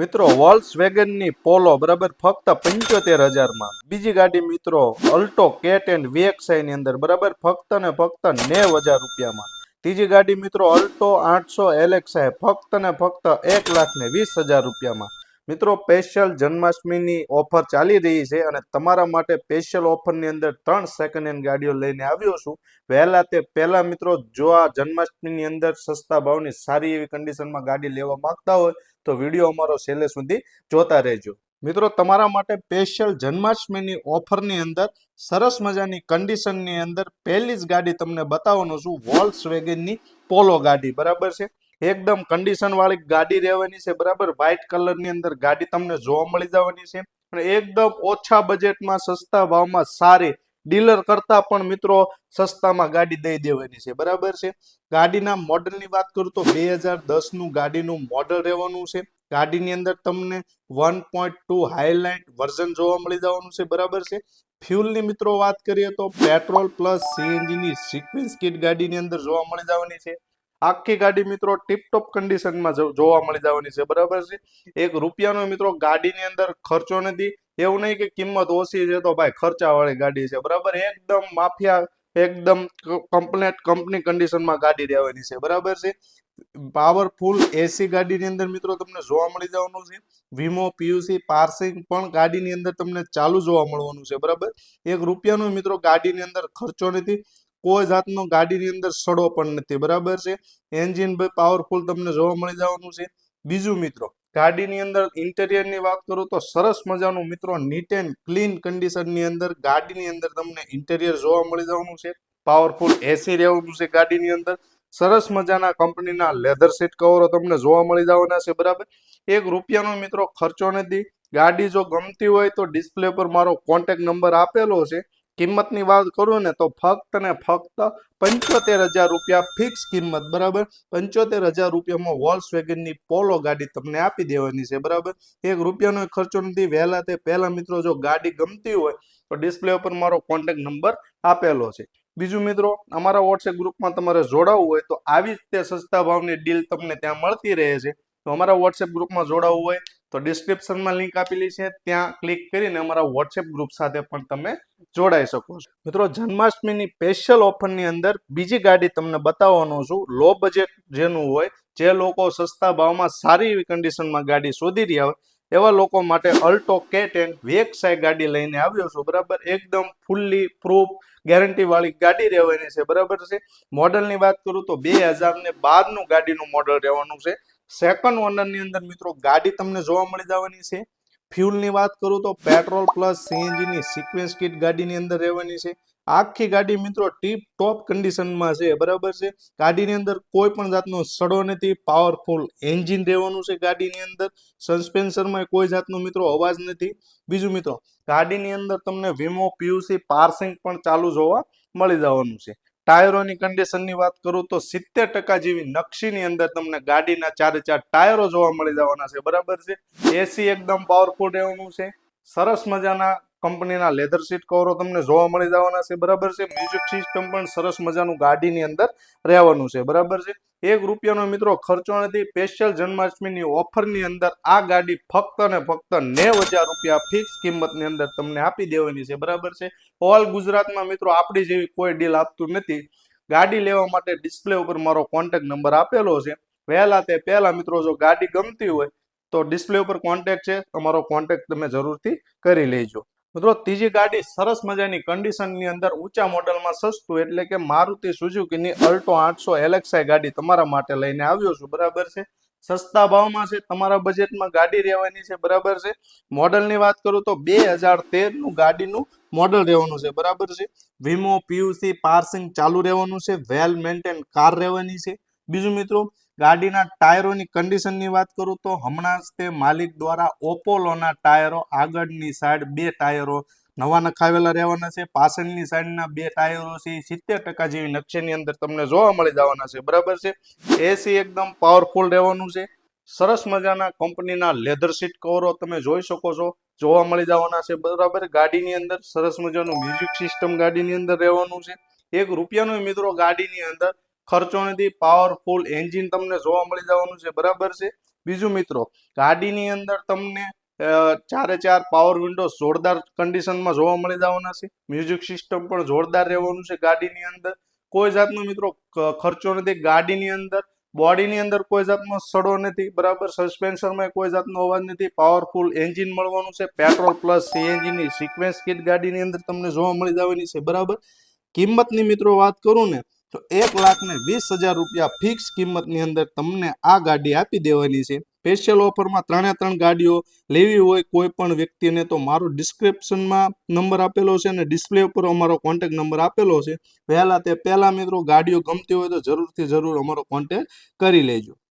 મિત્રો વોલ્સ વેગનની પોલો બરાબર ફક્ત પંચોતેર હજારમાં બીજી ગાડી મિત્રો અલ્ટો કેટ એન્ડ વીએક્સઆઈ ની અંદર બરાબર ફક્ત ને ફક્ત નેવ હજાર રૂપિયામાં ત્રીજી ગાડી મિત્રો અલ્ટો આઠસો એલેક્સાએ ફક્ત ને ફક્ત એક લાખ ને વીસ હજાર રૂપિયામાં મિત્રો સ્પેશિયલ જન્માષ્ટમીની ઓફર ચાલી રહી છે અને તમારા માટે સ્પેશિયલ ઓફરની અંદર ત્રણ સેકન્ડ હેન્ડ ગાડીઓ લઈને આવ્યો છું. વહેલા તે પહેલા મિત્રો, જો આ જન્માષ્ટમીની અંદર સસ્તા ભાવની સારી એવી કન્ડિશનમાં ગાડી લેવા માંગતા હોય, તો વીડિયો અમારો છેલ્લે સુધી જોતા રહેજો. મિત્રો, તમારા માટે સ્પેશિયલ જન્માષ્ટમીની ઓફરની અંદર સરસ મજાની કન્ડિશનની અંદર પહેલી જ ગાડી તમને બતાવવાનો છું વોલ્સ વેગનની પોલો ગાડી. બરાબર છે? એકદમ કન્ડિશન વાળી ગાડી રહેવાની છે, બરાબર? વ્હાઇટ કલરની અંદર ગાડી તમને જોવા મળી જવાની છે. અને એકદમ ઓછા બજેટમાં સસ્તા ભાવમાં સારી ડીલર કરતા પણ મિત્રો સસ્તામાં ગાડી દઈ દેવાની છે, બરાબર છે? ગાડીના મોડલની વાત કરું તો બે હજાર દસનું ગાડીનું મોડલ રહેવાનું છે. ગાડીની અંદર તમને one point two highlight version જોવા મળી જવાનું છે, બરાબર છે? ફ્યુલની મિત્રો વાત કરીએ તો પેટ્રોલ પ્લસ સીએનજીની સિક્વન્સ કિટ ગાડીની અંદર જોવા મળી જવાની છે. આખી ગાડી મિત્રો ટીપટોપ કન્ડિશનમાં જોવા મળી જવાની છે. બરાબર છે? એક રૂપિયાનો મિત્રો ગાડીની અંદર ખર્ચો નથી. એવું નહીં કે કિંમત ઓછી છે તો ભાઈ ખર્ચાવાળી ગાડી છે. બરાબર? એકદમ માફિયા, એકદમ કમ્પ્લેટ કંપની કન્ડિશનમાં ગાડી રહેવાની છે. બરાબર છે? પાવરફુલ એસી ગાડીની અંદર મિત્રો તમને જોવા મળી જવાનું છે. વીમો પીયુસી પાર્સિંગ પણ ગાડીની અંદર તમને ચાલુ જોવા મળવાનું છે. બરાબર? એક રૂપિયાનો મિત્રો ગાડીની અંદર ખર્ચો નથી. કોઈ જાતનો ગાડીની અંદર સડો પણ નથી, બરાબર છે? એન્જિન પાવરફુલ તમને જોવા મળી જવાનું છે. બીજું મિત્રો, ગાડીની અંદર ઇન્ટેરિયરની વાત કરું તો સરસ મજાનું મિત્રો નીટ એન્ડ ક્લીન કન્ડિશનની અંદર ગાડીની અંદર તમને ઇન્ટેરિયર જોવા મળી જવાનું છે. પાવરફુલ એસી રહેવાનું છે ગાડીની અંદર. સરસ મજાના કંપનીના લેધર સીટ કવરો તમને જોવા મળી જવાના છે, બરાબર? એક રૂપિયાનો મિત્રો ખર્ચો નથી. ગાડી જો ગમતી હોય તો ડિસ્પ્લે પર મારો કોન્ટેક્ટ નંબર આપેલો છે. કિંમતની વાત કરું ને તો ફક્ત ને ફક્ત પંચોતેર હજાર રૂપિયા ફિક્સ કિંમત, બરાબર? પંચોતેર હજાર રૂપિયામાં વોલ્સ વેગનની પોલો ગાડી તમને આપી દેવાની છે, બરાબર? એક રૂપિયાનો ખર્ચો નથી, વહેલા તે પહેલા મિત્રો જો ગાડી ગમતી હોય તો ડિસ્પ્લે ઉપર મારો કોન્ટેક્ટ નંબર આપેલો છે. બીજું મિત્રો, અમારા વોટ્સએપ ગ્રુપમાં તમારે જોડાવવું હોય તો આવી જ તે સસ્તા ભાવની ડીલ તમને ત્યાં મળતી રહે છે. તો અમારા વોટ્સએપ ગ્રુપમાં જોડાવવું હોય તો ડિસ્ક્રિપ્શનમાં લિંક આપેલી છે. ત્યાં ક્લિક કરીને અમારા વોટ્સએપ ગ્રુપ સાથે પણ તમે જોડાઈ શકો છો. મિત્રો, જન્માષ્ટમીની સ્પેશિયલ ઓફરની અંદર બીજી ગાડી તમને બતાવવાનો છું. લો બજેટ જેનું હોય, જે લોકો સસ્તા ભાવમાં સારી એવી કન્ડિશનમાં ગાડી શોધી રહ્યા હોય, એવા લોકો માટે અલ્ટો કેટ એન્ડ વેકસાઈ ગાડી લઈને આવ્યો છું. બરાબર? એકદમ ફૂલ્લી પ્રૂફ ગેરંટીવાળી ગાડી રહેવાની છે. બરાબર છે? મોડલની વાત કરું તો બે હજારને બારનું ગાડીનું મોડલ રહેવાનું છે. સેકન્ડ ઓનરની અંદર મિત્રો ગાડી તમને જોવા મળી જવાની છે. ફ્યુલની વાત કરું તો પેટ્રોલ પ્લસ સીએનજીની સિક્વેન્સ કિટ ગાડીની અંદર રહેવાની છે. આખી ગાડી મિત્રો ટીપ ટોપ કન્ડિશનમાં છે, બરાબર છે? ગાડીની અંદર કોઈ પણ જાતનો સડો નથી પાવરફુલ એન્જિન રહેવાનું છે ગાડીની અંદર. સસ્પેન્શનમાં કોઈ જાતનો મિત્રો અવાજ નથી. બીજું મિત્રો, ગાડીની અંદર તમને વીમો પીયુસી પાર્સિંગ પણ ચાલુ જોવા મળી જવાનું છે. ટાયરોની કન્ડિશનની વાત કરું તો સિત્તેર ટકા જેવી નકશીની અંદર તમને ગાડીના ચારે ચાર ટાયરો જોવા મળી જવાના છે. બરાબર છે? એસી એકદમ પાવરફુલ રહેવાનું છે. સરસ મજાના કંપનીના લેધર સીટ કવરો તમને જોવા મળી જવાના છે. બરાબર છે? મ્યુઝિક સિસ્ટમ પણ સરસ મજાનું ગાડીની અંદર રહેવાનું છે. બરાબર છે? એક રૂપિયાનો મિત્રો ખર્ચો નથી. સ્પેશિયલ જન્માષ્ટમીની ઓફરની અંદર આ ગાડી ફક્ત ને ફક્ત નેવ હજાર રૂપિયા ફિક્સ કિંમતની અંદર તમને આપી દેવાની છે. બરાબર છે? ઓલ ગુજરાતમાં મિત્રો આપણી જેવી કોઈ ડીલ આપતું નથી. ગાડી લેવા માટે ડિસ્પ્લે ઉપર મારો કોન્ટેક્ટ નંબર આપેલો છે. વહેલા તે પહેલા મિત્રો જો ગાડી ગમતી હોય તો ડિસ્પ્લે ઉપર કોન્ટેક્ટ છે. તમારો કોન્ટેક્ટ તમે જરૂરથી કરી લેજો. મિત્રો, ત્રીજી ગાડી સરસ મજાની કન્ડિશનની અંદર ઊંચા મોડલમાં સસ્તું, એટલે કે મારુતિ સુઝુકીની અલ્ટો આઠસો એલેક્સાઈ ગાડી તમારા માટે લઈને આવ્યો છું. બરાબર છે? સસ્તા ભાવમાં છે, તમારા બજેટમાં ગાડી રહેવાની છે, બરાબર છે? મોડલની વાત કરું તો બે હજાર તેરનું ગાડીનું મોડલ રહેવાનું છે, બરાબર છે? વીમો પીયુસી પાર્સિંગ ચાલુ રહેવાનું છે, વેલ મેન્ટેન કાર રહેવાની છે. બીજું મિત્રો ગાડીના ટાયરોની કન્ડિશનની વાત કરું તો હમણાં જ તે માલિક દ્વારા ઓપોલોના ટાયરો આગળની સાઈડ બે ટાયરો નવા નખાવેલા રહેવાના છે, પાછળની સાઈડના બે ટાયરો છે સિત્તેર ટકા જેવી નકશેની અંદર તમને જોવા મળી જવાના છે. બરાબર છે? એસી એકદમ પાવરફુલ રહેવાનું છે. સરસ મજાના કંપનીના લેધર સીટ કવરો તમે જોઈ શકો છો, જોવા મળી જવાના છે. બરાબર? ગાડીની અંદર સરસ મજાનું મ્યુઝિક સિસ્ટમ ગાડીની અંદર રહેવાનું છે. એક રૂપિયાનો મિત્રો ગાડીની અંદર ખર્ચો નથી પાવરફુલ એન્જિન તમને જોવા મળી જવાનું છે, બરાબર છે? બીજું મિત્રો, ગાડીની અંદર તમને ચારે ચાર પાવર વિન્ડો જોરદાર કન્ડિશનમાં જોવા મળી જવાના છે. મ્યુઝિક સિસ્ટમ પણ જોરદાર રહેવાનું છે ગાડીની અંદર. કોઈ જાતનો મિત્રો ખર્ચો નથી. ગાડીની અંદર, બોડીની અંદર કોઈ જાતનો સડો નથી, બરાબર? સસ્પેન્શનમાં કોઈ જાતનો અવાજ નથી. પાવરફુલ એન્જિન મળવાનું છે. પેટ્રોલ પ્લસ સીએનજીની સિક્વેન્સ કિટ ગાડીની અંદર તમને જોવા મળી જવાની છે, બરાબર? કિંમતની મિત્રો વાત કરું ને તો એક લાખ ને વીસ હજાર રૂપિયા ફિક્સ કિંમતની અંદર તમને આ ગાડી આપી દેવાની છે. સ્પેશિયલ ઓફરમાં ત્રણે ત્રણ ગાડીઓ લેવી હોય કોઈ પણ વ્યક્તિને તો મારો ડિસ્ક્રિપ્શનમાં નંબર આપેલો છે અને ડિસ્પ્લે ઉપર અમારો કોન્ટેક નંબર આપેલો છે. પહેલા તે પહેલા મિત્રો ગાડીઓ ગમતી હોય તો જરૂરથી જરૂર અમારો કોન્ટેક કરી લેજો.